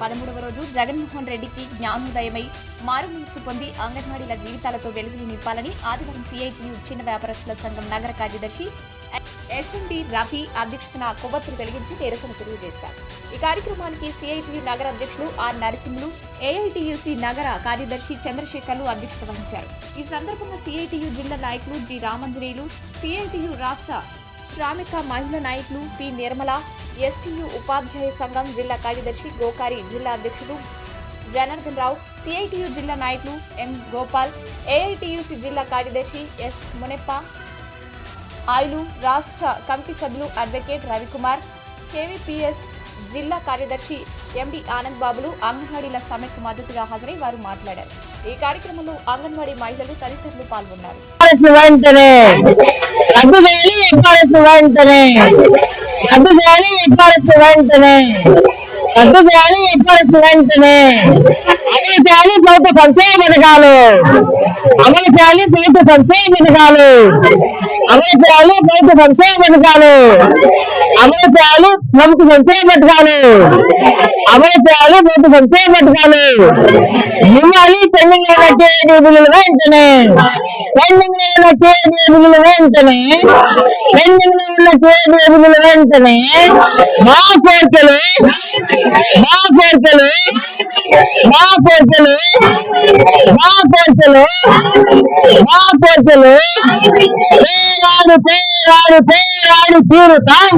పదమూడవ రోజు జగన్మోహన్ రెడ్డికి జ్ఞానోదయమై మారుమనసు పొంది అంగన్వాడీల జీవితాలతో వెలుగులు నింపాలని ఆదివారం సిఐటియు చిన్న వ్యాపారస్తుల సంఘం నగర కార్యదర్శి ఎస్ఎండి రఫీ అధ్యక్షతన కొవ్వొత్తులు వెలిగించి నిరసన తెలియజేశారు. ఈ కార్యక్రమానికి సిఐటియు నగర అధ్యక్షులు ఆర్ నరసింహులు ఏఐటియుసి నగర కార్యదర్శి చంద్రశేఖర్లు అధ్యక్షత వహించారు. ఈ సందర్భంగా సిఐటియు జిల్లా నాయకులు జి రామంజనేయులు సిఐటియు రాష్ట్ర శ్రామిక మహిళా నాయకులు పి నిర్మల ఎస్టీయు ఉపాధ్యాయ సంఘం జిల్లా కార్యదర్శి గోకారి జిల్లా అధ్యక్షులు జనార్దన్ రావు సిఐటియు జిల్లా నాయకులు ఎం గోపాల్ ఏఐటియుసి జిల్లా కార్యదర్శి ఎస్ మునెప్ప ఆయులు రాష్ట్ర కమిటీ సభ్యులు అడ్వకేట్ రవికుమార్ కేవీపీఎస్ జిల్లా కార్యదర్శి ఎండి ఆనంద్ బాబులు అంగన్వాడీల సమ్మెకు మద్దతుగా హాజరై వారు మాట్లాడారు. ఈ కార్యక్రమంలో అంగన్వాడీ మహిళలు తదితరులు పాల్గొన్నారు. ఎక్కాల్సిన వెంటనే రద్దు చేయాలి ఎక్కాల్సిన వెంటనే రద్దు చేయాలి ఎక్కాల్సిన వెంటనే రద్దు చేయాలి ఎక్కాల్సిన వెంటనే అమలు చేయాలి ప్రభుత్వ సంక్షేమ పథకాలు అమలు చేయాలి ప్రభుత్వ సంక్షేమ పథకాలు అమలు చేయాలి ప్రభుత్వ సంక్షేమ పథకాలు అమలు చేయాలి ప్రభుత్వ సంక్షేమ పథకాలు అమలు చేయాలి ప్రభుత్వ సంక్షేమ పథకాలు ఇవ్వాలి పెండింగ్ లో ఉన్న కేడీబీలు వెంటనే పెండింగ్ లో ఉన్న కేడీబీలు వెంటనే పెండింగ్ లో ఉన్న కేడీబీలు వెంటనే మా కోరికలు మా కోరికలు మా కోరికలు మా కోరికలు మా కోరికలు పేరాడు పేరాడు పేరాడు తీరుతాం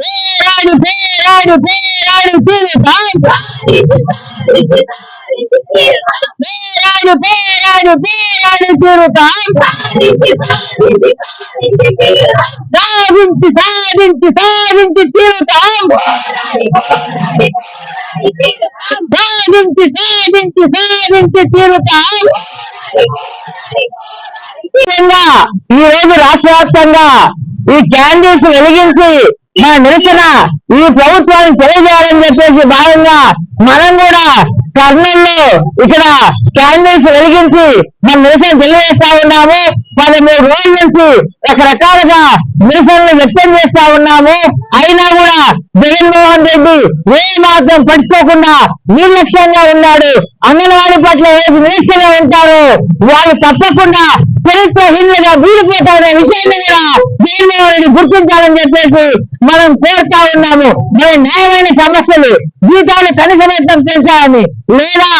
பேராடு பேராடு பேராடு திருதான் பேராடு பேராடு பேராடு திருதான் சாதிச்சு சாதிச்சு சாதிச்சு திருதான் சாதிச்சு சாதிச்சு சாதிச்சு திருதான் ముఖ్యంగా ఈ రోజు రాష్ట్ర వ్యాప్తంగా ఈ క్యాండిల్స్ వెలిగించి మన నిరసన ఈ ప్రభుత్వాన్ని తెలియజేయాలని చెప్పేసి భాగంగా మనం కూడా కర్నూలులో ఇక్కడ క్యాండిల్స్ వెలిగించి మన నిరసన తెలియజేస్తా ఉన్నాము. పదమూడు రోజుల నుంచి రకరకాలుగా నిరసనలు వ్యక్తం చేస్తా ఉన్నాము. అయినా కూడా జగన్మోహన్ రెడ్డి ఏ మాత్రం పట్టుకోకుండా నిర్లక్ష్యంగా ఉన్నాడు. అంగన్వాడీ పట్ల ఏది నిరీక్షగా ఉంటారో వాళ్ళు తప్పకుండా చరిత్రహీనులుగా వీడిపోతారనే విషయాన్ని కూడా జగన్మోహన్ గుర్తించాలని చెప్పేసి మనం కోరుతా ఉన్నాము. మన న్యాయమైన సమస్యలు జీతాలు కనీస వేతనం పెంచాలని లేదా